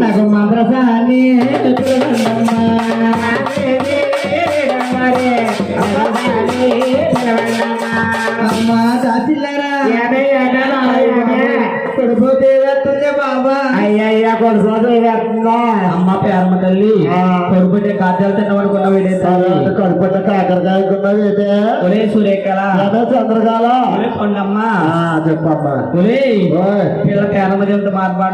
నాకు మంత్రసాని అమ్మా దాచిల్లరా కొడుకుతే బాబా అయ్యయ్యా కొడుకోదు వేస్తుందా అమ్మ పేరమ్మ తల్లి. కొడుకుంటే కాజాలు తిన్నవనుకున్న వీడే తల్లి కడుపుట కాకరకాయకున్నది అయితే చంద్రకాల కొండమ్మ. చెప్పమ్మా. ఓయ్, పిల్ల పేరమ్మ చెబుతూ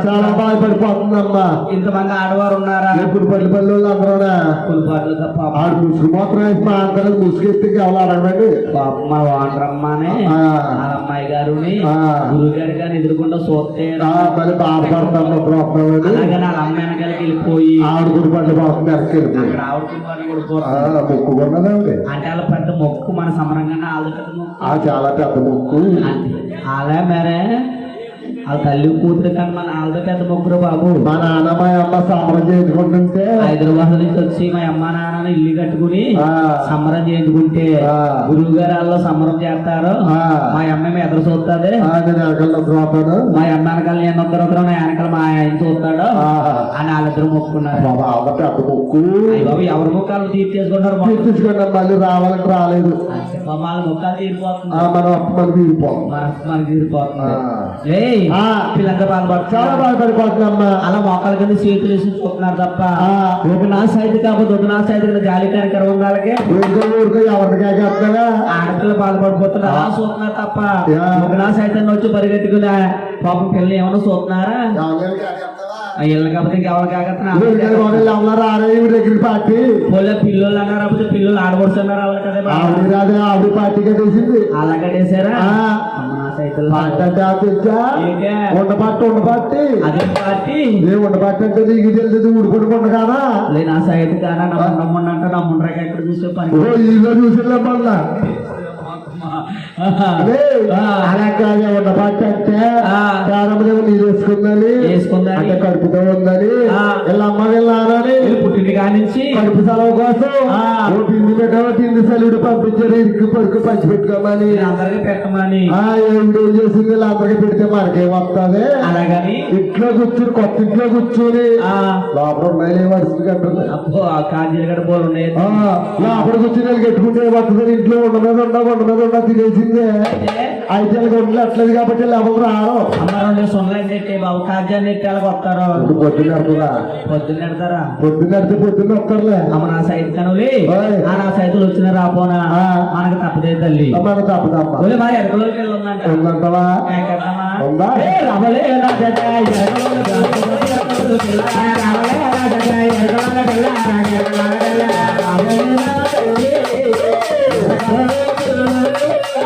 చాలా బాధపడిపోతుందమ్మా. ఇంతమంది ఆడవారు ఉన్నారా? ఇప్పుడు పల్లి పల్లి వాళ్ళు అందరూనా. కులపాట్లు తప్ప. ఆడు ముసుగు మాత్రం వేసి మా అందరం ఎవరు అడగండి మా అమ్మాయి గారుని ఆ. గురువు గారి గారిని ఎదుర్కొంటూ చూస్తే మళ్ళీ ప్రోత్సాహం అలాగే నా అమ్మ వెనకాలకి వెళ్ళిపోయి గుడి పళ్ళు పోతుంది మొక్కుకున్నది ఆవిడ. అంటే వాళ్ళ పెద్ద మొక్కు మన సమరంగా చాలా పెద్ద మొక్కు. అలా మరే వాళ్ళ తల్లి కూతురు కానీ మన వాళ్ళ పెద్ద మొక్కురు బాబు. మా నాన్న మా అమ్మ సంబరం చేసుకుంటుంటే హైదరాబాద్ నుంచి వచ్చి మా అమ్మ నాన్న ఇల్లు కట్టుకుని ఆ. సంబరం చేయించుకుంటే ఆ. గురువు గారు వాళ్ళు సంబరం చేస్తారు. ఆ. మా అమ్మ ఎదురు చూస్తుంది ఆ, మా అమ్మ వెనకాల నేను ఉత్తర ఉత్తరం నా వెనకాల మా ఆయన చూస్తాడు. అని వాళ్ళిద్దరు మొక్కున్నారు మొక్కు. బాబు ఎవరి ముఖాలు తీర్చేసుకుంటారు తీర్చుకున్నాం మళ్ళీ రావాలని రాలేదు. వాళ్ళ ముఖాలు తీరిపోతుంది. ఆ, మనం మనకి తీరిపోతుంది. చాలా బాధపడిపోతున్నామ్మా అలా మోకాల కింద చేతులు వేసి చూస్తున్నారు తప్ప. ఒక నా కాకపోతే ఒక నా కింద జాలి కార్యక్రమం ఊరికో ఊరికో ఆడపిల్ల బాధపడిపోతున్నారు అలా చూస్తున్నారు తప్ప. ఒక నా వచ్చి పరిగెత్తుకుని పాపం పిల్లలు ఏమన్నా చూస్తున్నారా? ఇళ్ళని కాకపోతే ఇంకెవరు కాకపోతే దగ్గర పార్టీ పోలే పిల్లలు అన్నారు కాకపోతే పిల్లలు ఆడబడుచు అన్నారు వాళ్ళ కదా. ఆవిడ రాదు ఆవిడ పార్టీ కట్టేసింది అలా కట్టేశారా సైతం పార్టీ అంటే? ఉండపాటి ఉండపాటి అదే పార్టీ ఏ ఉండపాటి అంటే నీకు తెలిసింది ఊడుకుంటూ ఉండగానా లే నా సైతు కానా నమ్మ నమ్మంట నమ్మండ్రాక ఎక్కడ చూసే పని ఈలో చూసిలే మళ్ళా అదే, ఆ. అలా కాదు అంటే. ప్రారంభం నీరు వేసుకుందని. అంటే కడుపుతో ఉందని. వీళ్ళ అమ్మ వెళ్ళానని వీళ్ళు పుట్టింటి కానించి కడుపు సెలవు కోసం తిండి పెట్టావో తిండి సెలవుడు పంపించారు ఇరుకు పరుకు పంచి పెట్టుకోమని అందరికి పెట్టమని. ఆ ఏం చేసింది వీళ్ళందరికీ పెడితే మనకేం వస్తుంది? అలాగని. ఇంట్లో కూర్చుని కొత్త ఇంట్లో కూర్చుని. లోపల ఉన్నాయి వరుసలు ఆ కాజీలు గడ బోలు ఉన్నాయి లోపల కూర్చుని వీళ్ళకి పెట్టుకుంటే వస్తుంది? ఇంట్లో ఉండ మీద ఉండ ఉండ మీద ఉండ తినేసిందే అయితే? అయితే అట్లేదు కాబట్టి ఎవరు రారు. అమ్మ రెండు సొంతలు నెట్టే బాబు నెట్టి వాళ్ళకి వస్తారు పొద్దున్న నడుతుందా పొద్దున్న నెడతారా పొద్దున్న నడితే పొద్దున్న వస్తారులే అమ్మ నా సైతు కనులే ఓయ్. ఆ నా సైతులు వచ్చిన రాపోనా. మనకు తప్పదే తల్లి. మన తప్పదమ్మ ఓలే మరి వెళ్ళి ఉందంటవా? ఉందా? రమలే రమలే ఎడకలోకి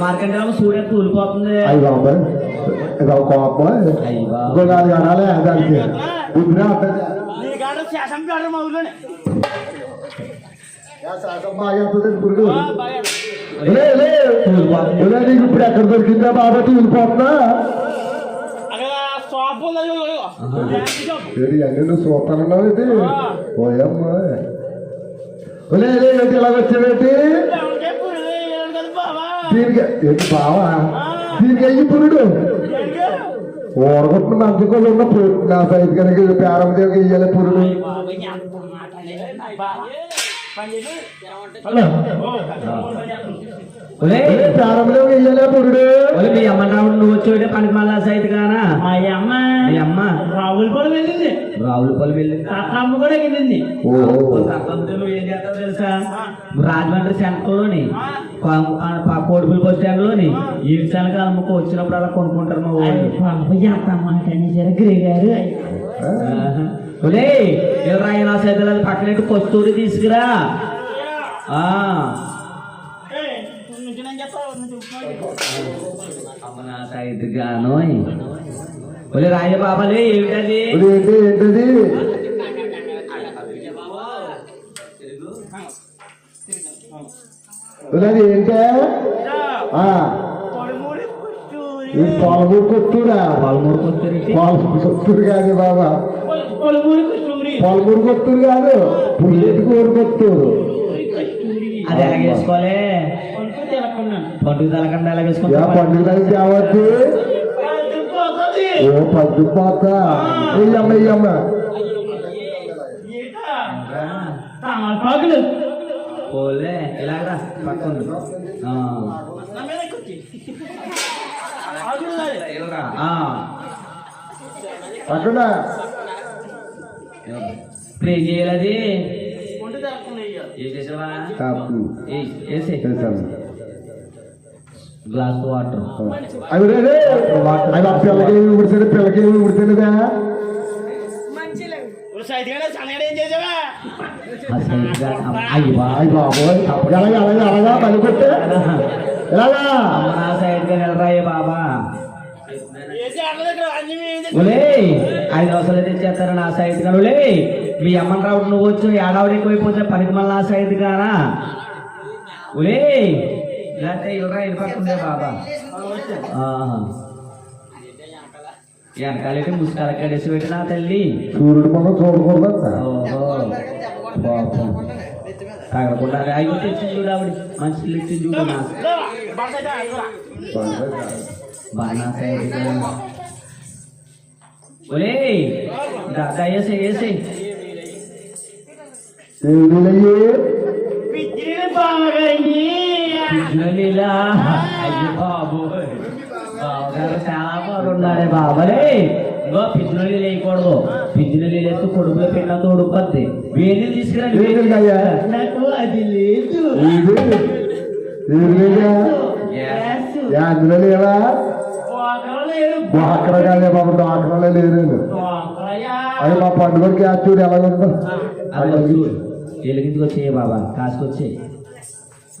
మార్కెట్ సూర్య కూలిపోతుంది అయ్యి బాబాయ్. ఇదో కోపం బాబు. నాలుగు అనాలే దానికి. నీకు ఇప్పుడు ఎక్కడ దొరికిందా బాబా? అన్ని నువ్వు చూస్తానన్నావు ఇది? లే ఏంటి ఇలా వచ్చావేంటి దీనికి ఏంటి బావా? దీనికి అయ్యి పురుడు? ఓడగొట్టిన మంచుకోలు ఉన్న పురుడు నా సైజు కనుక పేరం దేవుకి ఇయ్యాలి పురుడు. ఒరేయ్, పేరం దేవుకి ఇయ్యాలి పురుడు. మీ అమ్మ రావుడు నువ్వు వచ్చేవాడే పనికి మళ్ళా సైతు కానా? మా అమ్మ అమ్మ. రావుల పొలం వెళ్ళింది. రావులపల్లి వెళ్ళింది. అమ్మ కూడా వెళ్ళింది. ఓ ఏం తెలుసా? రాజమండ్రి సెంటర్లోని కోడిపల్లి బస్ స్టాండ్లోని ఈ సెనక అమ్ముకు వచ్చినప్పుడు అలా కొనుక్కుంటారు మా వాళ్ళు బాబు మాట జరగరే గారు. ఒరేయ్, ఇలా నా చేతులు పక్కన కొస్తూరి తీసుకురా. అమ్మ నా సైడ్ గాను ఒలే రాయ బాబాలే ఏమిటది? ఇది ఏంటి ఏంటది? అది ఏంటే? పాలమూరు కొత్తూరా పాలమూరు పాలమూరు కొత్తూరు కాదు బాబా. పొలమూరి కస్తూరి పాలమూరు కొత్తూరు కాదు పుల్లెట్టుకోరు కొత్తూరు అది ఎలాగ వేసుకోవాలి కొనుక్కు తెలకున్నాను పండుగ తలకండ ఎలాగ యా వేసుకుంటాం పండుగ కావచ్చు పోతుంది ఓ పద్దు పాత. ఇయ్యమ్మ ఇయ్యమ్మ తమలపాకులు పోలే. అక్కడ ఇప్పుడు ఏం చేయాలి అది. ఏం చేసావా. చేశాను గ్లాస్ వాటర్ అవి. అవి ఆ పిల్లకి ఏమి ఉడితే పిల్లకి ఏమి ఉడితేనేదా ఐదు అవసరాలు తెచ్చేస్తారు నా సైడ్గా ఒలే మీ అమ్మని రావుడు నువ్వు వచ్చు ఏడావిడి ఎక్కువైపోతే పనికి మళ్ళీ నా సైడ్ గానా ఒలే లేకపోతే ఇవ్వరా ఇది పక్కుందే బాబా ఆహా. వెనకాలైతే ముసుకాల కడేసి పెట్టినా తల్లి సూర్యుడు మనం చూడకూడదంట ఓహో పాపం. తగలకుండా అయ్యో తెచ్చి చూడు ఆవిడ మంచి తెచ్చి చూడు నా రా, బాగా. బాగా. ఒలే దాదా వేసే వేసే ఏమిలయ్యే పిచ్చిని బావగారిని. లీలా అయ్యో బాబోయ్ బావగారు చాలా బాగున్నాడే బాబలే ఇంకో పిచ్చినోళ్ళు లేయకూడదు పిచ్చినోళ్ళు లేస్తే కొడుకులో పెట్టిన తోడుపద్ది వేడి తీసుకురండి నాకు అది లేదు అందులో లేవా పోకలు లేడు డాక్టర్ కాదే బాబు డాక్టర్లే లేదు పోకలయ్యా. అది మా పండుగకి ఆ చూడు ఎలా ఉందో అలా చూడు ఎలిగించుకు వచ్చేయి బాబా కాసుకొచ్చే అబ్బా ఒలే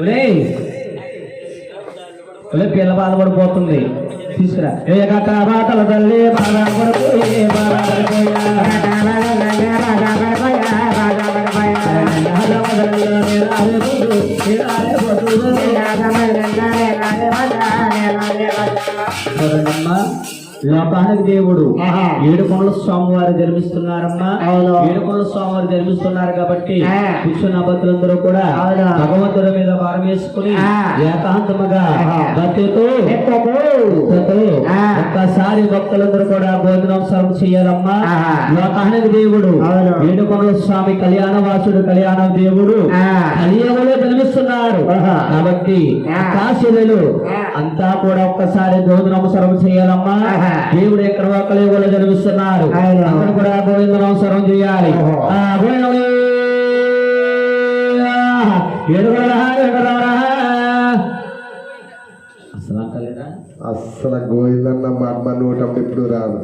ఒరేయ్. ఒలే పిల్ల బాధపడిపోతుంది తీసుకురా. ఏ బాటల తల్లి బాధపడిపోయి లోకానికి దేవుడు ఆహా. ఏడుకొండల స్వామివారు జన్మిస్తున్నారమ్మా అవును. ఏడుకొండల స్వామివారు జన్మిస్తున్నారు కాబట్టి. కూర్చున్న భక్తులందరూ కూడా. భగవంతుడి మీద భారం వేసుకుని. ఏకాంతముగా. భక్తితో. ఒక్కసారి భక్తులందరూ కూడా భోజనం సర్వం చేయాలమ్మా. లోకానికి దేవుడు అవును. ఏడుకొండల స్వామి కళ్యాణ వాసుడు కళ్యాణ దేవుడు ఆ. కలియుగంలో జన్మిస్తున్నారు. కాబట్టి ఆ. కాశీలు ఆ. అంతా కూడా ఒక్కసారి భోజనం సర్వం చేయాలమ్మా. దేవుడు ఎక్కడ జన్మిస్తున్నారు అవును. అందరూ కూడా గోవిందనం సర్వం చేయాలి. వెంకటరమణ. అసలు గోయిందన్న మాట మన నోటప్పుడు ఇప్పుడు రాదు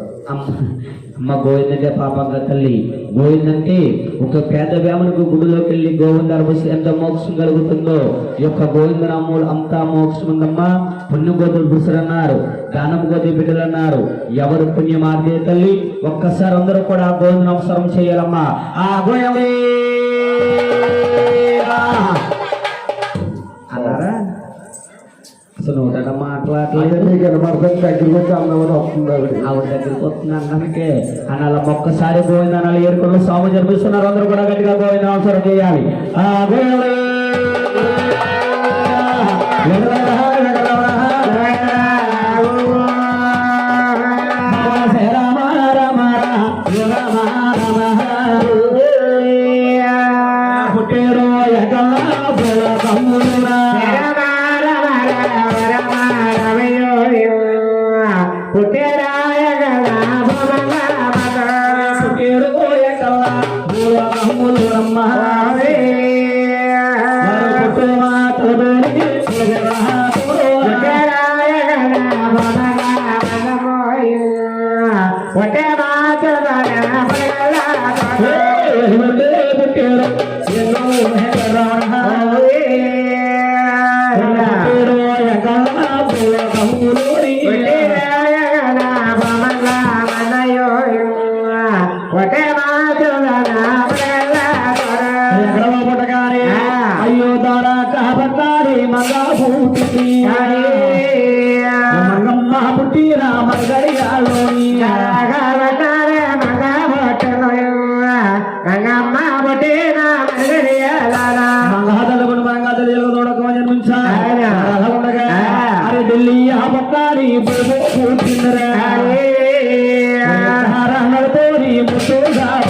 అమ్మ గోవిందంటే పాపంగా తల్లి. గోవిందంటే ఒక పేద వేమనకు గుడిలోకి వెళ్ళి గోవింద అనుభవిస్తే ఎంత మోక్షం కలుగుతుందో? ఈ యొక్క గోవిందనామూలు అంతా మోక్షం ఉందమ్మా. పుణ్యం గోతులు పురుషులన్నారు దానం గోతి బిడ్డలు అన్నారు ఎవరు పుణ్యం ఆర్దే తల్లి? ఒక్కసారి అందరూ కూడా ఆ గోవింద నమస్కారం చేయాలమ్మా. ఆ గోయమే దగ్గరికి వచ్చి వస్తుంది ఆవిడ. దగ్గరికి వస్తుంది అన్నానికే ఒక్కసారి గోవింద అనాలి ఏరుకున్న స్వామి జరిపిస్తున్నారు. అందరూ కూడా గట్టిగా గోవింద అవసరం చేయాలి.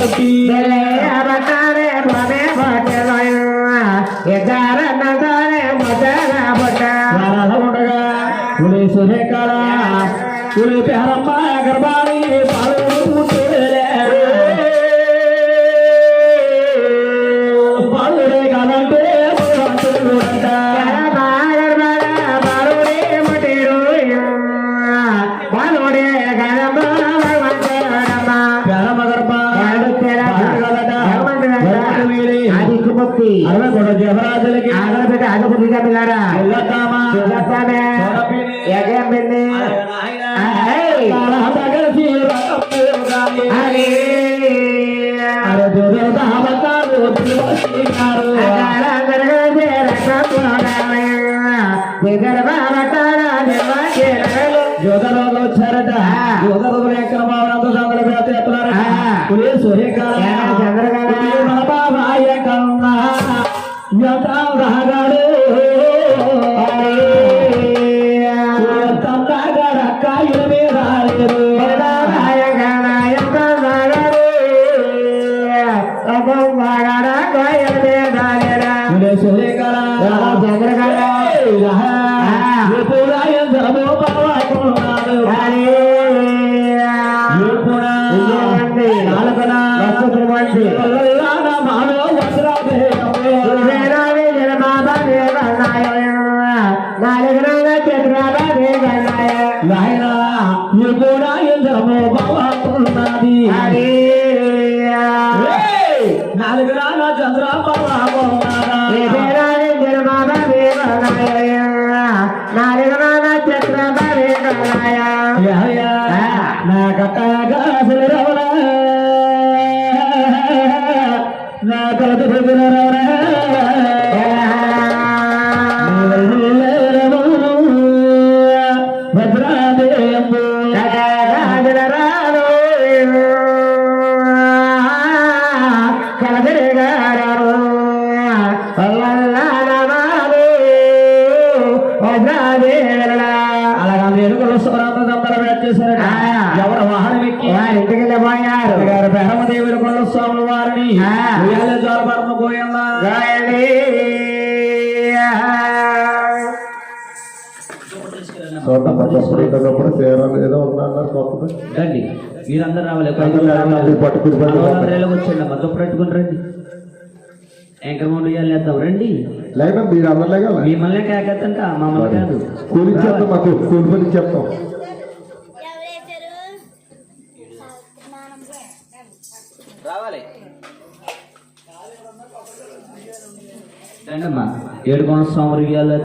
కాబట్టి ఉండగా పులి సురేకాల పులి పేరమ్మ యోధరాలు వచ్చారట యోధరులు ఎక్కడ బాబు సందర పేత ఎత్తున్నారట పులి సూర్యకాల చంద్రకాల. మన బాబాయ కన్నా యోధం రాగాడు తందాగడ నాలుగు రాగా అలాగా స్వరాంత సంబరం చేశారట ఎవరు వాహనం ఎక్కి ఇంటికి పోయారు. గారు బెహమదేవుల కొండ స్వాముల వారిని స్పీకర్ సేవలు ఏదో కొత్తది రండి. మీరందరూ రావాలి. పట్టుకుని మధ్య పెట్టుకుని రండి. ఎంకరమౌండ్ వేద్దాం రండి. లేక మీరు అందరిలే కదా మిమ్మల్ని కేకెత్తంట మమ్మల్ని కాదు. కూలి ఇచ్చేస్తాం మాకు కూలి పని ఇచ్చేస్తాం ఎవరేశారు రావాలి. రండమ్మా. ఏడు కోన స్వామి